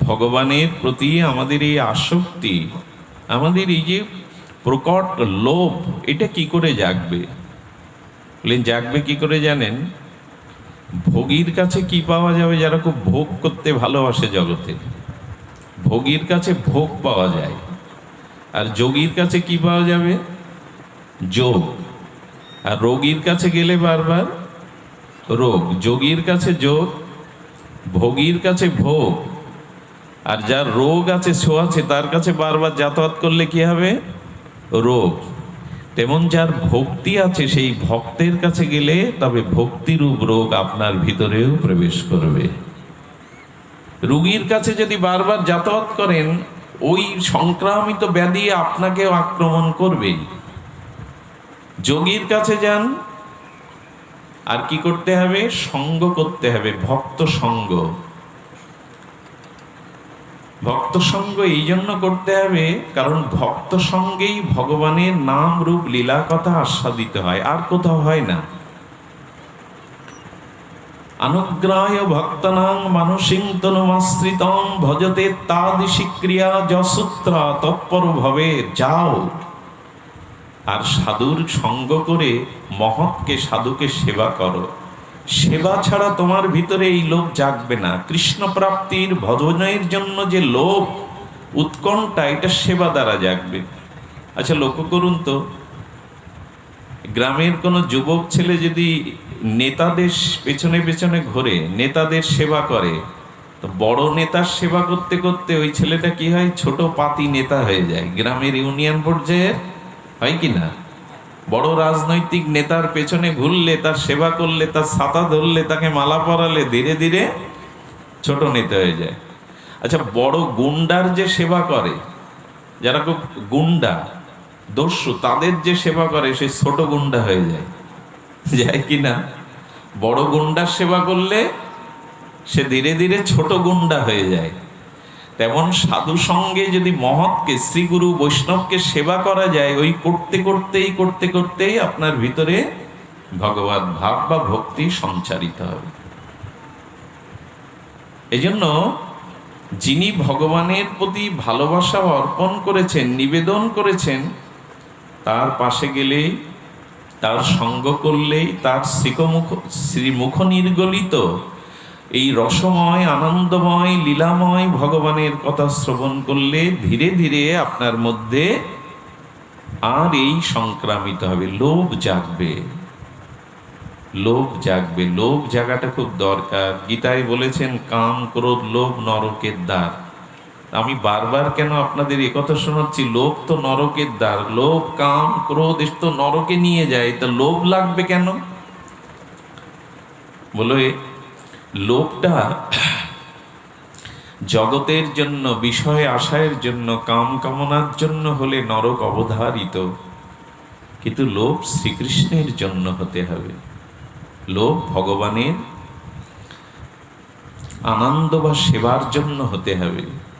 ভগবানের প্রতি আমাদের এই আসক্তি, আমাদের এই যে প্রকট লোভ, এটা কি করে জাগবে? জাগবে কি করে জানেন? ভোগীর কাছে কি পাওয়া যাবে যারা খুব ভোগ করতে ভালোবাসে জগতে? ভোগীর কাছে ভোগ পাওয়া যায়। আর যোগীর কাছে কি পাওয়া যাবে? যোগ। আর রোগীর কাছে গেলে বারবার রোগ। যোগীর কাছে যোগ, ভোগীর কাছে ভোগ। আর যার রোগ আছে আছে, তার কাছে বারবার যাতায়াত করলে কি হবে? রোগ। তেমন যার ভক্তি আছে, সেই ভক্তের কাছে গেলে তবে ভক্তিরূপ রোগ আপনার ভিতরেও প্রবেশ করবে। রুগীর কাছে যদি বারবার যাতায়াত করেন, ওই সংক্রামিত ব্যাধি আপনাকেও আক্রমণ করবেই। যোগীর কাছে যান, আর কি করতে হবে? সঙ্গ করতে হবে, ভক্ত সঙ্গ। ভক্ত সঙ্গ এই জন্য করতে হবে, কারণ ভক্ত সঙ্গেই ভগবানের নাম রূপ লীলা কথা আস্বাদিত হয়, আর কোথাও হয় না। অনুগ্রায় ভক্তনাং মানসিং তনুমাশ্রিতং ভজতে তাদিশি ক্রিয়া যসূত্র তৎপর ভবে, যাও। আর সাধুর সঙ্গ করে মহৎকে সাধুকে সেবা করো। সেবা ছাড়া তোমার ভিতরে এই লোভ জাগবে না। কৃষ্ণ প্রাপ্তির ভজনের জন্য যে লোভ, উৎকণ্ঠা, এটা সেবা দ্বারা জাগবে। আচ্ছা লক্ষ্য করুন তো, গ্রামের কোনো যুবক ছেলে যদি নেতাদের পেছনে পেছনে ঘোরে, নেতাদের সেবা করে, তো বড় নেতার সেবা করতে করতে ওই ছেলেটা কি হয়? ছোট পাতি নেতা হয়ে যায়। গ্রামের ইউনিয়ন পর্যায়ে হয় কি না? বড় রাজনৈতিক নেতার পেছনে ঘুরলে, তার সেবা করলে, তার ছাতা ধরলে, তাকে মালা পরালে ধীরে ধীরে ছোট নেতা হয়ে যায়। আচ্ছা বড় গুন্ডার যে সেবা করে, যারা খুব গুন্ডা, দস্যু, তাদের যে সেবা করে, সে ছোট গুন্ডা হয়ে যায়। যায় কি না? বড় গুন্ডার সেবা করলে সে ধীরে ধীরে ছোট গুন্ডা হয়ে যায়। তেমন সাধু সঙ্গে যদি মহৎকে, শ্রীগুরু বৈষ্ণবকে সেবা করা যায়, ওই করতে করতেই করতে করতেই আপনার ভিতরে ভগবত ভাব বা ভক্তি সঞ্চারিত হবে। এজন্য যিনি ভগবানের প্রতি ভালোবাসা অর্পণ করেছেন, নিবেদন করেছেন, তার পাশে গেলেই, তার সঙ্গ করলেই, তার শ্রীকমুখ, শ্রীমুখ নির্গলিত এই রসময়, আনন্দময়, লীলাময় ভগবানের কথা শ্রবণ করলে ধীরে ধীরে আপনার মধ্যে আর এই সংক্রামিত হবে, লোভ জাগবে। লোভ জাগবে, লোভ জাগাটা খুব দরকার। গীতায় বলেছেন, কাম ক্রোধ, লোভ নরকের দ্বার। আমি বারবার কেন আপনাদের একথা শোনাচ্ছি? লোভ তো নরকের দ্বার। লোভ, কাম, ক্রোধ এসব তো নরকে নিয়ে যায়। তা লোভ লাগবে কেন? বলো এ লোভটা জগতের জন্য, বিষয় আশায়ের জন্য, কাম কামনার জন্য হলে নরক অবধারিত। কিন্তু লোভ শ্রীকৃষ্ণের জন্য হতে হবে। লোভ ভগবানের আনন্দ বা সেবার জন্য হতে হবে।